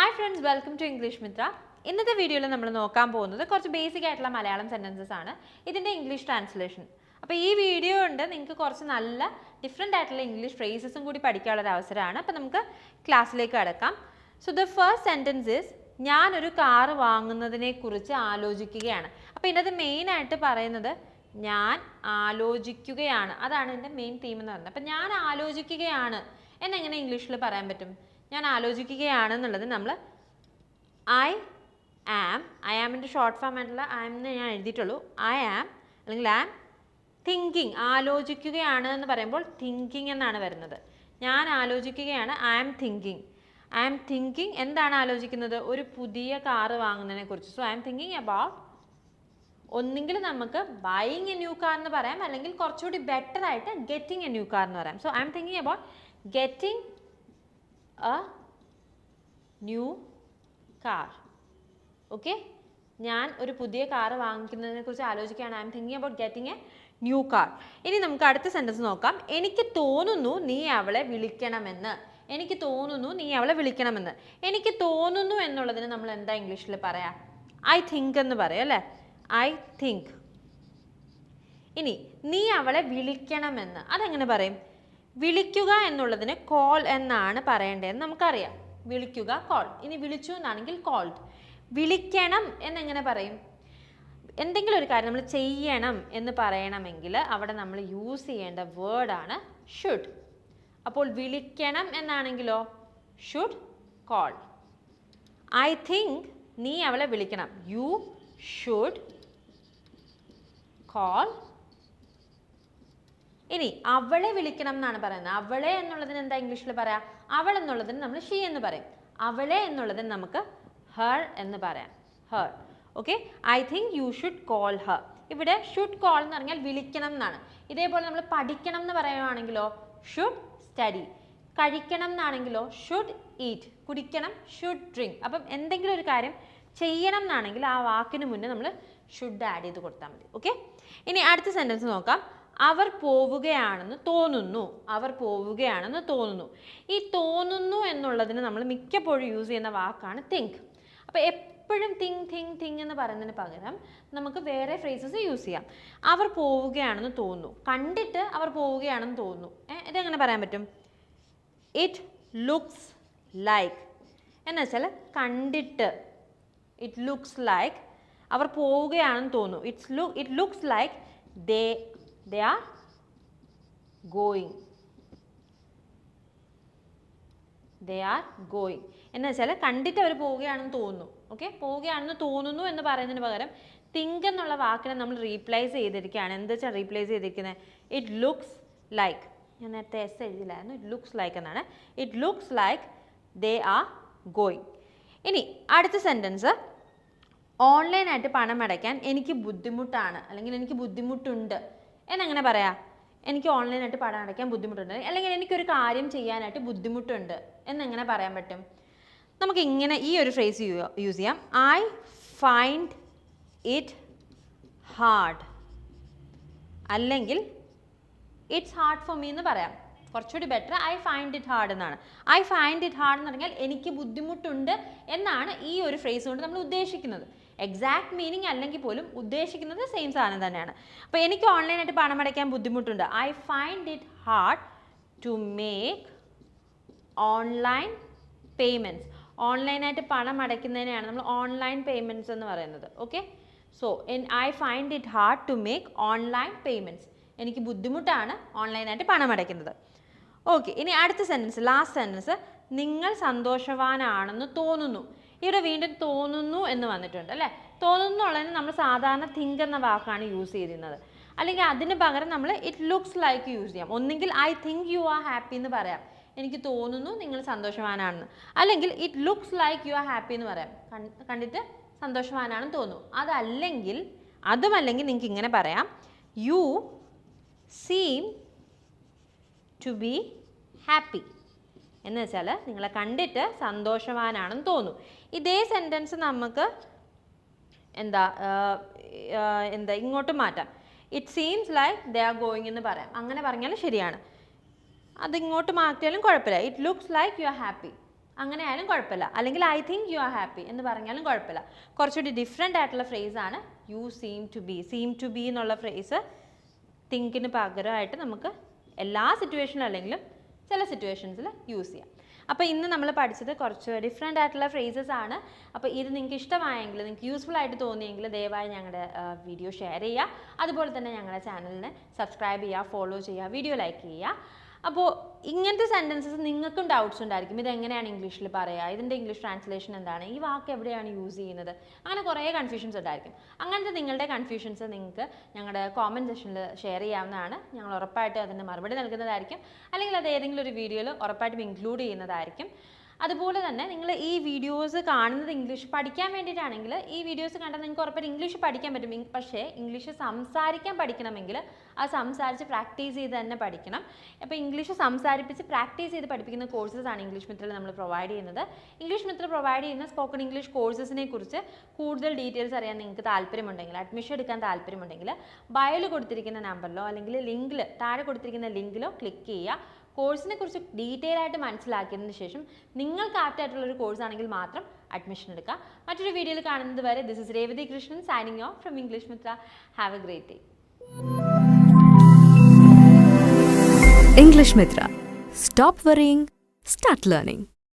Hi friends welcome to English Mitra ഇന്നത്തെ വീഡിയോയിൽ നമ്മൾ നോക്കാൻ പോകുന്നത് കുറച്ച് ബേസിക് ആയിട്ടുള്ള മലയാളം സെന്റൻസസ് ആണ്. ഇതിന്റെ ഇംഗ്ലീഷ് ട്രാൻസ്ലേഷൻ അപ്പോൾ ഈ വീഡിയോ ഉണ്ട് നിങ്ങൾക്ക് കുറച്ച് നല്ല ഡിഫറെന്റ് ആയിട്ടുള്ള ഇംഗ്ലീഷ് ഫ്രേസസും കൂടി പഠിക്കാനുള്ളൊരു അവസരമാണ്. അപ്പോൾ നമുക്ക് ക്ലാസ്സിലേക്ക് കിടക്കാം. So the first sentence is ഞാനൊരു കാറ് വാങ്ങുന്നതിനെക്കുറിച്ച് ആലോചിക്കുകയാണ്. അപ്പോൾ ഇതിനകത്ത് മെയിനായിട്ട് പറയുന്നത് ഞാൻ ആലോചിക്കുകയാണ്. അതാണ് എന്റെ മെയിൻ തീം എന്ന് പറയുന്നത്. അപ്പം ഞാൻ ആലോചിക്കുകയാണ്. എന്നെങ്ങനെ ഇംഗ്ലീഷിൽ പറയാൻ പറ്റും? ഞാൻ ആലോചിക്കുകയാണെന്നുള്ളത് നമ്മൾ ഐ ആം ഐ ആമിന്റെ ഷോർട്ട് ഫോം ആയിട്ടുള്ള ഐ എന്ന് ഞാൻ എഴുതിയിട്ടുള്ളൂ. ഐ ആം അല്ലെങ്കിൽ ആം തിങ്കിങ് ആലോചിക്കുകയാണ് എന്ന് പറയുമ്പോൾ തിങ്കിങ് എന്നാണ് വരുന്നത്. ഞാൻ ആലോചിക്കുകയാണ് I am thinking I am thinking എന്താണ് ആലോചിക്കുന്നത്? ഒരു പുതിയ കാറ് വാങ്ങുന്നതിനെ കുറിച്ച് so I am thinking about ഒന്നുകിൽ നമുക്ക് ബൈയിങ് എ ന്യൂ കാർ എന്ന് പറയാം. അല്ലെങ്കിൽ കുറച്ചുകൂടി ബെറ്റർ ആയിട്ട് ഗെറ്റിംഗ് എ ന്യൂ കാർ എന്ന് പറയാം. So I am thinking about getting a new car okay ഞാൻ ഒരു പുതിയ കാർ വാങ്ങിക്കുന്നതിനെ കുറിച്ച് ആലോചിക്കുകയാണ്. I am thinking about getting a new car ഇനി നമുക്ക് അടുത്ത സെന്റൻസ് നോക്കാം. എനിക്ക് തോന്നുന്നു നീ അവളെ വിളിക്കണമെന്ന്. എനിക്ക് തോന്നുന്നു നീ അവളെ വിളിക്കണമെന്ന്. എനിക്ക് തോന്നുന്നു എന്നുള്ളതിന് നമ്മൾ എന്താ ഇംഗ്ലീഷിൽ പറയാം? ഐ തിങ്ക് എന്ന് പറയാം അല്ലേ? ഐ തിങ്ക് ഇനി നീ അവളെ വിളിക്കണമെന്ന്. അതെങ്ങനെ പറയും? വിളിക്കുക എന്നുള്ളതിന് കോൾ എന്നാണ് പറയേണ്ടതെന്ന് നമുക്കറിയാം. വിളിക്കുക കോൾ ഇനി വിളിച്ചു എന്നാണെങ്കിൽ കോൾഡ് വിളിക്കണം എന്നെങ്ങനെ പറയും? എന്തെങ്കിലും ഒരു കാര്യം നമ്മൾ ചെയ്യണം എന്ന് പറയണമെങ്കിൽ അവിടെ നമ്മൾ യൂസ് ചെയ്യേണ്ട വേർഡാണ് ഷുഡ് അപ്പോൾ വിളിക്കണം എന്നാണെങ്കിലോ? ഷുഡ് കോൾ ഐ തിങ്ക് നീ അവളെ വിളിക്കണം. യു ഷുഡ് കോൾ ഇനി അവളെ വിളിക്കണം എന്നാണ് പറയുന്നത്. അവളെ എന്നുള്ളതിന് എന്താ ഇംഗ്ലീഷിൽ പറയാം? അവൾ എന്നുള്ളതിന് നമ്മൾ ഷീ എന്ന് പറയും. അവളെ എന്നുള്ളതിന് നമുക്ക് ഹർ എന്ന് പറയാം. Her okay I think you should call her ഇവിടെ ഷുഡ് കോൾ എന്ന് പറഞ്ഞാൽ വിളിക്കണം എന്നാണ്. ഇതേപോലെ നമ്മൾ പഠിക്കണം എന്ന് പറയുകയാണെങ്കിലോ ഷുഡ് സ്റ്റഡി കഴിക്കണം എന്നാണെങ്കിലോ ഷുഡ് ഈറ്റ് കുടിക്കണം ഷുഡ് ഡ്രിങ്ക് അപ്പം എന്തെങ്കിലും ഒരു കാര്യം ചെയ്യണം എന്നാണെങ്കിൽ ആ വാക്കിന് മുന്നേ നമ്മൾ ഷുഡ് ആഡ് ചെയ്ത് കൊടുത്താൽ മതി. ഓക്കെ ഇനി അടുത്ത സെന്റൻസ് നോക്കാം. അവർ പോവുകയാണെന്ന് തോന്നുന്നു. അവർ പോവുകയാണെന്ന് തോന്നുന്നു. ഈ തോന്നുന്നു എന്നുള്ളതിന് നമ്മൾ മിക്കപ്പോഴും യൂസ് ചെയ്യുന്ന വാക്കാണ് തിങ്ക് അപ്പോൾ എപ്പോഴും തിങ് തിങ് തിങ് എന്ന് പറയുന്നതിന് പകരം നമുക്ക് വേറെ ഫ്രേസസ് യൂസ് ചെയ്യാം. അവർ പോവുകയാണെന്ന് തോന്നുന്നു. കണ്ടിട്ട് അവർ പോവുകയാണെന്ന് തോന്നുന്നു. ഇതെങ്ങനെ പറയാൻ പറ്റും? ഇറ്റ് ലുക്സ് ലൈക്ക് എന്ന് വെച്ചാൽ കണ്ടിട്ട്. ഇറ്റ് ലുക്സ് ലൈക്ക് അവർ പോവുകയാണെന്ന് തോന്നുന്നു. It's look it looks like they they are going. They are going എന്ന് വെച്ചാൽ കണ്ടിട്ട് അവർ പോവുകയാണെന്ന് തോന്നുന്നു. ഓക്കെ പോവുകയാണെന്ന് തോന്നുന്നു എന്ന് പറയുന്നതിന് പകരം തിങ്ക് എന്നുള്ള വാക്കിനെ നമ്മൾ റീപ്ലേസ് ചെയ്തിരിക്കുകയാണ്. എന്താ വെച്ചാൽ റീപ്ലേസ് ചെയ്തിരിക്കുന്നത് ഇറ്റ് ലുക്സ് ലൈക്ക് ഞാൻ നേരത്തെ എസ് എഴുതിയില്ലായിരുന്നു. ഇറ്റ് ലുക്സ് ലൈക്ക് എന്നാണ്. It looks like they are going ഇനി അടുത്ത സെന്റൻസ് ഓൺലൈനായിട്ട് പണം അടയ്ക്കാൻ എനിക്ക് ബുദ്ധിമുട്ടാണ്. അല്ലെങ്കിൽ എനിക്ക് ബുദ്ധിമുട്ടുണ്ട്. എന്നെങ്ങനെ പറയാം? എനിക്ക് ഓൺലൈനായിട്ട് പണം അടയ്ക്കാൻ ബുദ്ധിമുട്ടുണ്ട്. അല്ലെങ്കിൽ എനിക്കൊരു കാര്യം ചെയ്യാനായിട്ട് ബുദ്ധിമുട്ടുണ്ട്. എന്നെങ്ങനെ പറയാൻ പറ്റും? നമുക്ക് ഇങ്ങനെ ഈ ഒരു ഫ്രേസ് യൂസ് ചെയ്യാം. ഐ ഫൈൻഡ് ഇറ്റ് ഹാർഡ് അല്ലെങ്കിൽ ഇറ്റ്സ് ഹാർഡ് ഫോർ മീ എന്ന് പറയാം. കുറച്ചുകൂടി better I find it hard എന്നാണ്. ഐ ഫൈൻഡ് ഇറ്റ് ഹാർഡ് എന്ന് പറഞ്ഞാൽ എനിക്ക് ബുദ്ധിമുട്ടുണ്ട് എന്നാണ് ഈ ഒരു ഫ്രേസ് കൊണ്ട് നമ്മൾ ഉദ്ദേശിക്കുന്നത്. എക്സാക്ട് മീനിങ് അല്ലെങ്കിൽ പോലും ഉദ്ദേശിക്കുന്നത് സെയിം സാധനം തന്നെയാണ്. അപ്പോൾ എനിക്ക് ഓൺലൈനായിട്ട് പണം അടയ്ക്കാൻ ബുദ്ധിമുട്ടുണ്ട്. I find it hard to make online payments ഓൺലൈനായിട്ട് പണം അടയ്ക്കുന്നതിനെയാണ് നമ്മൾ ഓൺലൈൻ പേയ്മെന്റ്സ് എന്ന് പറയുന്നത്. Okay so I find it hard to make online payments എനിക്ക് ബുദ്ധിമുട്ടാണ് ഓൺലൈനായിട്ട് പണം അടയ്ക്കുന്നത്. ഓക്കെ ഇനി അടുത്ത സെന്റൻസ് ലാസ്റ്റ് സെന്റൻസ് നിങ്ങൾ സന്തോഷവാനാണെന്ന് തോന്നുന്നു. ഇവിടെ വീണ്ടും തോന്നുന്നു എന്ന് വന്നിട്ടുണ്ട് അല്ലേ? തോന്നുന്നു ഉള്ളതിന് നമ്മൾ സാധാരണ തിങ്ക് എന്ന വാക്കാണ് യൂസ് ചെയ്തിരുന്നത്. അല്ലെങ്കിൽ അതിന് പകരം നമ്മൾ ഇറ്റ് ലുക്സ് ലൈക്ക് യൂസ് ചെയ്യാം. ഒന്നെങ്കിൽ I think you are happy എന്ന് പറയാം. എനിക്ക് തോന്നുന്നു നിങ്ങൾ സന്തോഷവാനാണെന്ന്. അല്ലെങ്കിൽ it looks like you are happy എന്ന് പറയാം. കണ്ടിട്ട് സന്തോഷവാനാണെന്ന് തോന്നുന്നു. അതല്ലെങ്കിൽ അതുമല്ലെങ്കിൽ നിങ്ങൾക്ക് ഇങ്ങനെ പറയാം. You seem to be happy എന്ന് വെച്ചാൽ നിങ്ങളെ കണ്ടിട്ട് സന്തോഷവാനാണെന്ന് തോന്നും. ഇതേ സെന്റൻസ് നമുക്ക് എന്താ എന്താ ഇങ്ങോട്ട് മാറ്റാം. It seems like they are going എന്ന് പറയാം. അങ്ങനെ പറഞ്ഞാൽ ശരിയാണ്. അതിങ്ങോട്ട് മാറ്റിയാലും കുഴപ്പമില്ല. It looks like you are happy അങ്ങനെ ആയാലും കുഴപ്പമില്ല. അല്ലെങ്കിൽ I think you are happy എന്ന് പറഞ്ഞാലും കുഴപ്പമില്ല. കുറച്ചുകൂടി ഡിഫറെന്റ് ആയിട്ടുള്ള ഫ്രേസ് ആണ് you seem to be seem to be എന്നുള്ള ഫ്രേസ് തിങ്കിന് പകരമായിട്ട് നമുക്ക് എല്ലാ സിറ്റുവേഷനിലും അല്ലെങ്കിലും ചില സിറ്റുവേഷൻസിൽ യൂസ് ചെയ്യാം. അപ്പോൾ ഇന്ന് നമ്മൾ പഠിച്ചത് കുറച്ച് ഡിഫറെന്റ് ആയിട്ടുള്ള ഫ്രേസസ് ആണ്. അപ്പോൾ ഇത് നിങ്ങൾക്ക് ഇഷ്ടമായെങ്കിൽ നിങ്ങൾക്ക് യൂസ്ഫുൾ ആയിട്ട് തോന്നിയെങ്കിൽ ദയവായി ഞങ്ങളുടെ വീഡിയോ ഷെയർ ചെയ്യുക. അതുപോലെ തന്നെ ഞങ്ങളുടെ ചാനലിനെ സബ്സ്ക്രൈബ് ചെയ്യുക ഫോളോ ചെയ്യുക വീഡിയോ ലൈക്ക് ചെയ്യുക. അപ്പോൾ ഇങ്ങനത്തെ സെന്റൻസസ് നിങ്ങൾക്കും ഡൗട്ട്സ് ഉണ്ടായിരിക്കും. ഇതെങ്ങനെയാണ് ഇംഗ്ലീഷിൽ പറയുക? ഇതിന്റെ ഇംഗ്ലീഷ് ട്രാൻസ്ലേഷൻ എന്താണ്? ഈ വാക്ക് എവിടെയാണ് യൂസ് ചെയ്യുന്നത്? അങ്ങനെ കുറേ കൺഫ്യൂഷൻസ് ഉണ്ടായിരിക്കും. അങ്ങനത്തെ നിങ്ങളുടെ കൺഫ്യൂഷൻസ് നിങ്ങൾക്ക് ഞങ്ങളുടെ കോമന്റ് സെക്ഷനിൽ ഷെയർ ചെയ്യാവുന്നതാണ്. ഞങ്ങൾ ഉറപ്പായിട്ടും അതിന് മറുപടി നൽകുന്നതായിരിക്കും. അല്ലെങ്കിൽ അത് ഏതെങ്കിലും ഒരു വീഡിയോയിൽ ഉറപ്പായിട്ടും ഇൻക്ലൂഡ് ചെയ്യുന്നതായിരിക്കും. അതുപോലെ തന്നെ നിങ്ങൾ ഈ വീഡിയോസ് കാണുന്നത് ഇംഗ്ലീഷ് പഠിക്കാൻ വേണ്ടിയിട്ടാണെങ്കിൽ ഈ വീഡിയോസ് കണ്ടാൽ നിങ്ങൾക്ക് ഉറപ്പായിട്ട് ഇംഗ്ലീഷ് പഠിക്കാൻ പറ്റും. പക്ഷേ ഇംഗ്ലീഷ് സംസാരിക്കാൻ പഠിക്കണമെങ്കിൽ ആ സംസാരിച്ച് പ്രാക്ടീസ് ചെയ്ത് തന്നെ പഠിക്കണം. അപ്പോൾ ഇംഗ്ലീഷ് സംസാരിപ്പിച്ച് പ്രാക്ടീസ് ചെയ്ത് പഠിപ്പിക്കുന്ന കോഴ്സസ് ആണ് ഇംഗ്ലീഷ് മിത്രയിൽ നമ്മൾ പ്രൊവൈഡ് ചെയ്യുന്നത്. ഇംഗ്ലീഷ് മിത്ര പ്രൊവൈഡ് ചെയ്യുന്ന സ്പോക്കൺ ഇംഗ്ലീഷ് കോഴ്സസിനെ കുറിച്ച് കൂടുതൽ ഡീറ്റെയിൽസ് അറിയാൻ നിങ്ങൾക്ക് താല്പര്യമുണ്ടെങ്കിൽ അഡ്മിഷൻ എടുക്കാൻ താല്പര്യമുണ്ടെങ്കിൽ ബയോയിൽ കൊടുത്തിരിക്കുന്ന നമ്പറിലോ അല്ലെങ്കിൽ ലിങ്കിൽ താഴെ കൊടുത്തിരിക്കുന്ന ലിങ്കിലോ ക്ലിക്ക് ചെയ്യുക. കോഴ്സിനെ കുറിച്ച് ഡീറ്റെയിൽ ആയിട്ട് മനസ്സിലാക്കിയതിന് ശേഷം നിങ്ങൾക്ക് ആപ്റ്റ് ആയിട്ടുള്ള ഒരു കോഴ്സ് ആണെങ്കിൽ മാത്രം അഡ്മിഷൻ എടുക്കുക മറ്റൊരു വീഡിയോയിൽ കാണുന്നത് വരെ this is Revathi Krishnan signing off from English Mitra have a great day English Mitra. Stop worrying, start learning.